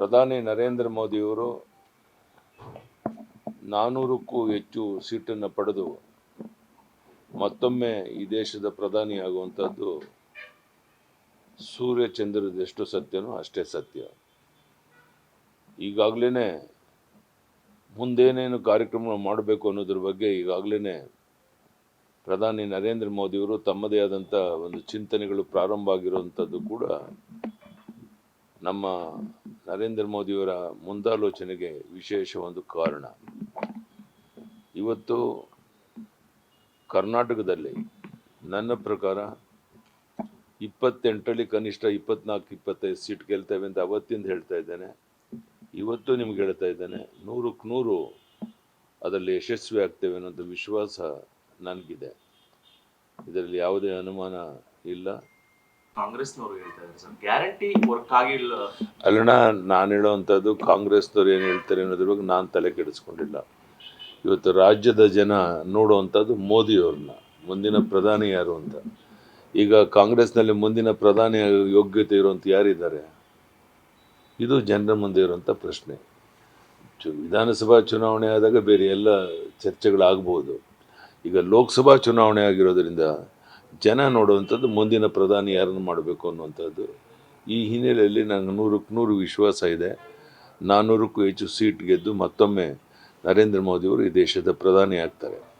ಪ್ರಧಾನಿ ನರೇಂದ್ರ ಮೋದಿಯವರು ನಾನ್ನೂರಕ್ಕೂ ಹೆಚ್ಚು ಸೀಟನ್ನು ಪಡೆದು ಮತ್ತೊಮ್ಮೆ ಈ ದೇಶದ ಪ್ರಧಾನಿ ಆಗುವಂಥದ್ದು ಸೂರ್ಯ ಚಂದ್ರದೆಷ್ಟು ಸತ್ಯನೋ ಅಷ್ಟೇ ಸತ್ಯ. ಈಗಾಗಲೇ ಮುಂದೇನೇನು ಕಾರ್ಯಕ್ರಮ ಮಾಡಬೇಕು ಅನ್ನೋದ್ರ ಬಗ್ಗೆ ಈಗಾಗಲೇ ಪ್ರಧಾನಿ ನರೇಂದ್ರ ಮೋದಿಯವರು ತಮ್ಮದೇ ಆದಂಥ ಒಂದು ಚಿಂತನೆಗಳು ಪ್ರಾರಂಭ ಆಗಿರುವಂಥದ್ದು ಕೂಡ ನಮ್ಮ ನರೇಂದ್ರ ಮೋದಿಯವರ ಮುಂದಾಲೋಚನೆಗೆ ವಿಶೇಷ ಒಂದು ಕಾರಣ. ಇವತ್ತು ಕರ್ನಾಟಕದಲ್ಲಿ ನನ್ನ ಪ್ರಕಾರ ಇಪ್ಪತ್ತೆಂಟರಲ್ಲಿ ಕನಿಷ್ಠ ಇಪ್ಪತ್ನಾಲ್ಕು, ಇಪ್ಪತ್ತೈದು ಸೀಟ್ ಗೆಲ್ತೇವೆ ಅಂತ ಅವತ್ತಿಂದ ಹೇಳ್ತಾ ಇದ್ದೇನೆ. ಇವತ್ತು ನಿಮ್ಗೆ ಹೇಳ್ತಾ ಇದ್ದೇನೆ, ನೂರಕ್ಕೆ ನೂರು ಅದರಲ್ಲಿ ಯಶಸ್ವಿ ಆಗ್ತೇವೆ ಅನ್ನೋಂಥ ವಿಶ್ವಾಸ ನನಗಿದೆ. ಇದರಲ್ಲಿ ಯಾವುದೇ ಅನುಮಾನ ಇಲ್ಲ. ಕಾಂಗ್ರೆಸ್ನವರು ಹೇಳ್ತಾ ಇದ್ದಾರೆ ಸರ್. ಗ್ಯಾರಂಟಿ ವರ್ಕ್ ಆಗಿಲ್ಲ. ಅಲ್ಲಣ್ಣ, ನಾನು ಹೇಳೋವಂಥದ್ದು ಕಾಂಗ್ರೆಸ್ನವ್ರು ಏನು ಹೇಳ್ತಾರೆ ಅನ್ನೋದ್ರ ಬಗ್ಗೆ ನಾನು ತಲೆ ಕೆಡಿಸ್ಕೊಂಡಿಲ್ಲ. ಇವತ್ತು ರಾಜ್ಯದ ಜನ ನೋಡುವಂಥದ್ದು ಮೋದಿಯವ್ರನ್ನ, ಮುಂದಿನ ಪ್ರಧಾನಿ ಯಾರು ಅಂತ. ಈಗ ಕಾಂಗ್ರೆಸ್ನಲ್ಲಿ ಮುಂದಿನ ಪ್ರಧಾನಿ ಯೋಗ್ಯತೆ ಇರುವಂಥ ಯಾರಿದ್ದಾರೆ? ಇದು ಜನರ ಮುಂದೆ ಇರುವಂಥ ಪ್ರಶ್ನೆ. ಚು, ವಿಧಾನಸಭಾ ಚುನಾವಣೆ ಆದಾಗ ಬೇರೆ ಎಲ್ಲ ಚರ್ಚೆಗಳಾಗ್ಬೋದು. ಈಗ ಲೋಕಸಭಾ ಚುನಾವಣೆ ಆಗಿರೋದ್ರಿಂದ ಜನ ನೋಡುವಂಥದ್ದು ಮುಂದಿನ ಪ್ರಧಾನಿ ಯಾರನ್ನು ಮಾಡಬೇಕು ಅನ್ನುವಂಥದ್ದು. ಈ ಹಿನ್ನೆಲೆಯಲ್ಲಿ ನನಗೆ ನೂರಕ್ಕೆ ನೂರು ವಿಶ್ವಾಸ ಇದೆ. ನಾನ್ನೂರಕ್ಕೂ ಹೆಚ್ಚು ಸೀಟ್ ಗೆದ್ದು ಮತ್ತೊಮ್ಮೆ ನರೇಂದ್ರ ಮೋದಿಯವರು ಈ ದೇಶದ ಪ್ರಧಾನಿ ಆಗ್ತಾರೆ.